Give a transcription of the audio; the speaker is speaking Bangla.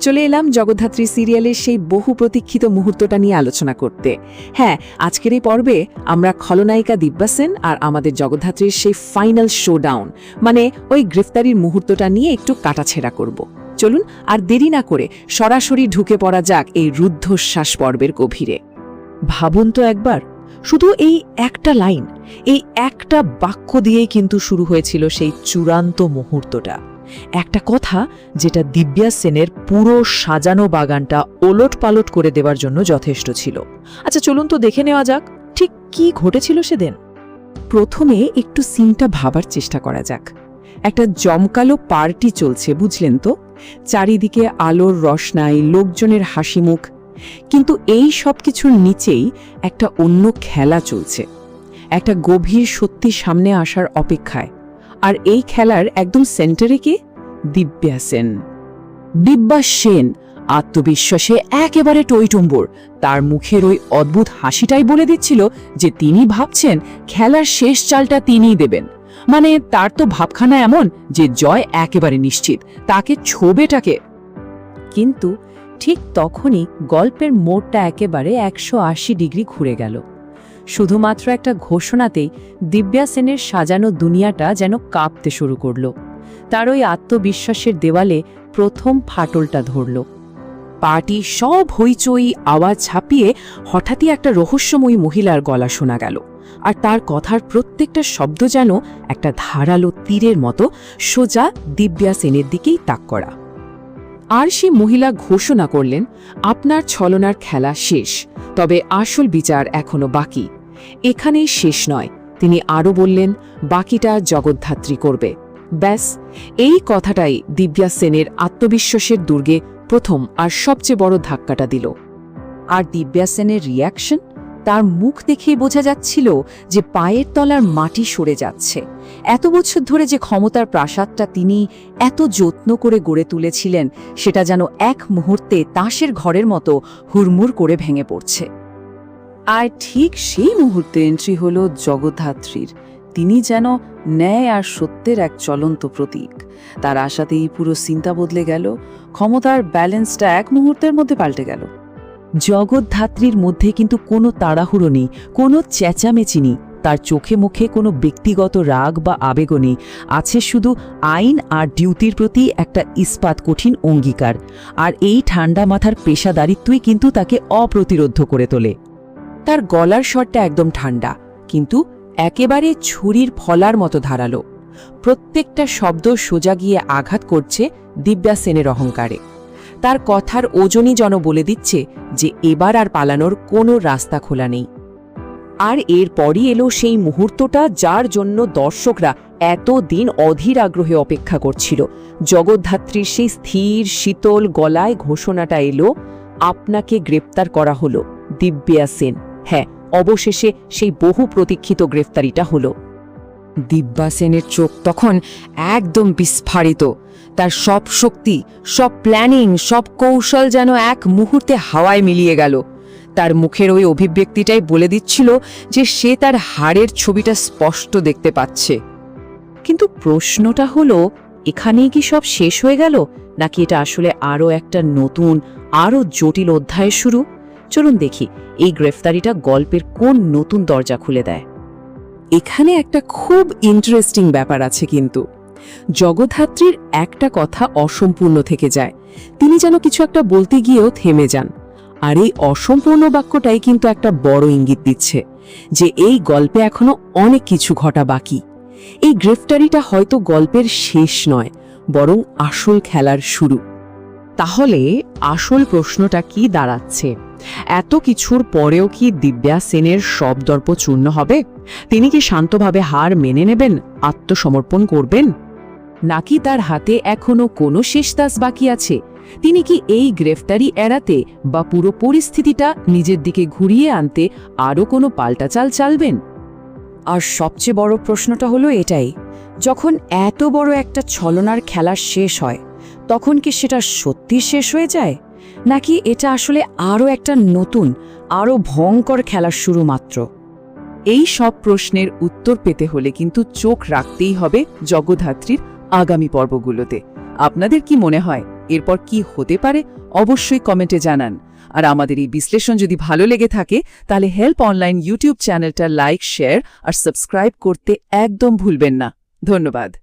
চলে এলাম জগদ্ধাত্রী সিরিয়ালের সেই বহু প্রতীক্ষিত মুহূর্তটা নিয়ে আলোচনা করতে। হ্যাঁ আজকের এই পর্বে আমরা খলনায়িকা দিব্যা সেন আর আমাদের জগদ্ধাত্রীর সেই ফাইনাল শোডাউন মানে ওই গ্রেফতারির মুহূর্তটা নিয়ে একটু কাটাছেড়া করব। চলুন আর দেরি না করে সরাসরি ঢুকে পড়া যাক এই রুদ্ধশ্বাস পর্বের গভীরে। ভাবুন তো একবার, শুধু এই একটা লাইন, এই একটা বাক্য দিয়েই কিন্তু শুরু হয়েছিল সেই চূড়ান্ত মুহূর্তটা। একটা কথা যেটা দিব্যা সেনের পুরো সাজানো বাগানটা ওলট পালট করে দেওয়ার জন্য যথেষ্ট ছিল। আচ্ছা চলুন তো দেখে নেওয়া যাক, ঠিক কি ঘটেছিল সেদিন? প্রথমে একটু সিনটা ভাবার চেষ্টা করা যাক। একটা জমকালো পার্টি চলছে, বুঝলেন তো? চারিদিকে আলোর রসনাই লোকজনের হাসিমুখ। কিন্তু এই সব কিছুর নিচেই একটা অন্য খেলা চলছে। একটা গভীর সত্যি সামনে আসার অপেক্ষায়। আর এই খেলার একদম সেন্টারে কে? দিব্যা সেন। দিব্যা সেন আত্মবিশ্বাসে একেবারে টইটম্বর। তার মুখের ওই অদ্ভুত হাসিটাই বলে দিচ্ছিল যে তিনি ভাবছেন খেলার শেষ চালটা তিনিই দেবেন। মানে তার তো ভাবখানা এমন যে জয় একেবারে নিশ্চিত। তাকে ছোবেটাকে। কিন্তু ঠিক তখনই গল্পের মোড়টা একেবারে একশো আশি ডিগ্রি ঘুরে গেল। শুধুমাত্র একটা ঘোষণাতেই দিব্যা সেনের সাজানো দুনিয়াটা যেন কাঁপতে শুরু করল। তার ওই আত্মবিশ্বাসের দেওয়ালে প্রথম ফাটলটা ধরল। পার্টি সব হইচই আওয়াজ ছাপিয়ে হঠাৎই একটা রহস্যময়ী মহিলার গলা শোনা গেল। আর তার কথার প্রত্যেকটা শব্দ যেন একটা ধারালো তীরের মতো সোজা দিব্যা সেনের দিকেই তাক করা। আর সে মহিলা ঘোষণা করলেন, আপনার ছলনার খেলা শেষ, তবে আসল বিচার এখনও বাকি। এখানেই শেষ নয়। তিনি আরও বললেন, বাকিটা জগদ্ধাত্রী করবে। ব্যাস, এই কথাটাই দিব্যা সেনের আত্মবিশ্বাসের দুর্গে প্রথম আর সবচেয়ে বড় ধাক্কাটা দিল। আর দিব্যা সেনের রিয়াকশন তার মুখ দেখেই বোঝা যাচ্ছিল যে পায়ের তলার মাটি সরে যাচ্ছে। এত বছর ধরে যে ক্ষমতার প্রাসাদটা তিনি এত যত্ন করে গড়ে তুলেছিলেন, সেটা যেন এক মুহূর্তে তাসের ঘরের মতো হুড়মুড় করে ভেঙে পড়ছে। আর ঠিক সেই মুহূর্তে এন্ট্রি হল জগদ্ধাত্রীর। তিনি যেন ন্যায় আর সত্যের এক চলন্ত প্রতীক। তার আশাতেই পুরো চিন্তা বদলে গেল। ক্ষমতার ব্যালেন্সটা এক মুহূর্তের মধ্যে পাল্টে গেল। জগদ্ধাত্রীর মধ্যে কিন্তু কোনো তাড়াহুড়ো নেই, কোনো চেঁচামেচি নেই। তার চোখে মুখে কোনো ব্যক্তিগত রাগ বা আবেগও নেই। আছে শুধু আইন আর ডিউটির প্রতি একটা ইস্পাত কঠিন অঙ্গীকার। আর এই ঠান্ডা মাথার পেশাদারিত্বই কিন্তু তাকে অপ্রতিরোধ করে তোলে। তার গলার স্বরটা একদম ঠান্ডা, কিন্তু একেবারে ছুরির ফলার মতো ধারালো। প্রত্যেকটা শব্দ সোজা গিয়ে আঘাত করছে দিব্যা সেনের অহংকারে। তার কথার ওজনই যেন বলে দিচ্ছে যে এবার আর পালানোর কোনো রাস্তা খোলা নেই। আর এরপরই এলো সেই মুহূর্তটা যার জন্য দর্শকরা এত দিন অধীর আগ্রহে অপেক্ষা করছিল। জগদ্ধাত্রীর সেই স্থির, শীতল গলায় ঘোষণাটা এলো, আপনাকে গ্রেপ্তার করা হলো, দিব্যা সেন। হ্যাঁ অবশেষে সেই বহু প্রতীক্ষিত গ্রেফতারিটা হলো। দিব্যা সেনের চোখ তখন একদম বিস্ফারিত। তার সব শক্তি, সব প্ল্যানিং, সব কৌশল যেন এক মুহূর্তে হাওয়ায় মিলিয়ে গেল। তার মুখের ওই অভিব্যক্তিটাই বলে দিচ্ছিল যে সে তার হাড়ের ছবিটা স্পষ্ট দেখতে পাচ্ছে। কিন্তু প্রশ্নটা হলো, এখানেই কি সব শেষ হয়ে গেল? নাকি এটা আসলে আরও একটা নতুন, আরও জটিল অধ্যায়ের শুরু? চলুন দেখি, এই গ্রেফতারিটা গল্পের কোন নতুন দরজা খুলে দেয়। এখানে একটা খুব ইন্টারেস্টিং ব্যাপার আছে কিন্তু। জগদ্ধাত্রীর একটা কথা অসম্পূর্ণ থেকে যায়। তিনি যেন কিছু একটা বলতে গিয়েও থেমে যান। আর এই অসম্পূর্ণ বাক্যটাই কিন্তু একটা বড় ইঙ্গিত দিচ্ছে যে এই গল্পে এখনও অনেক কিছু ঘটা বাকি। এই গ্রেফতারিটা হয়তো গল্পের শেষ নয়, বরং আসল খেলার শুরু। তাহলে আসল প্রশ্নটা কি দাঁড়াচ্ছে? এত কিছুর পরেও কি দিব্যা সেনের সব দর্প চূর্ণ হবে? তিনি কি শান্তভাবে হার মেনে নেবেন, আত্মসমর্পণ করবেন? নাকি তার হাতে এখনও কোনো শেষদাস বাকি আছে? তিনি কি এই গ্রেফতারি এড়াতে বা পুরো পরিস্থিতিটা নিজের দিকে ঘুরিয়ে আনতে আরও কোনো পাল্টাচাল চালবেন? আর সবচেয়ে বড় প্রশ্নটা হলো এটাই, যখন এত বড় একটা ছলনার খেলা শেষ হয়, তখন কি সেটা সত্যি শেষ হয়ে যায়? নাকি এটা আসলে আরও একটা নতুন আরও ভয়ঙ্কর খেলার শুরু মাত্র? এই সব প্রশ্নের উত্তর পেতে হলে কিন্তু চোখ রাখতেই হবে জগধাত্রীর আগামী পর্বগুলোতে। আপনাদের কি মনে হয়, এরপর কি হতে পারে? অবশ্যই কমেন্টে জানান। আর আমাদের এই বিশ্লেষণ যদি ভালো লেগে থাকে, তাহলে হেল্প অনলাইন ইউটিউব চ্যানেলটা লাইক, শেয়ার আর সাবস্ক্রাইব করতে একদম ভুলবেন না। ধন্যবাদ।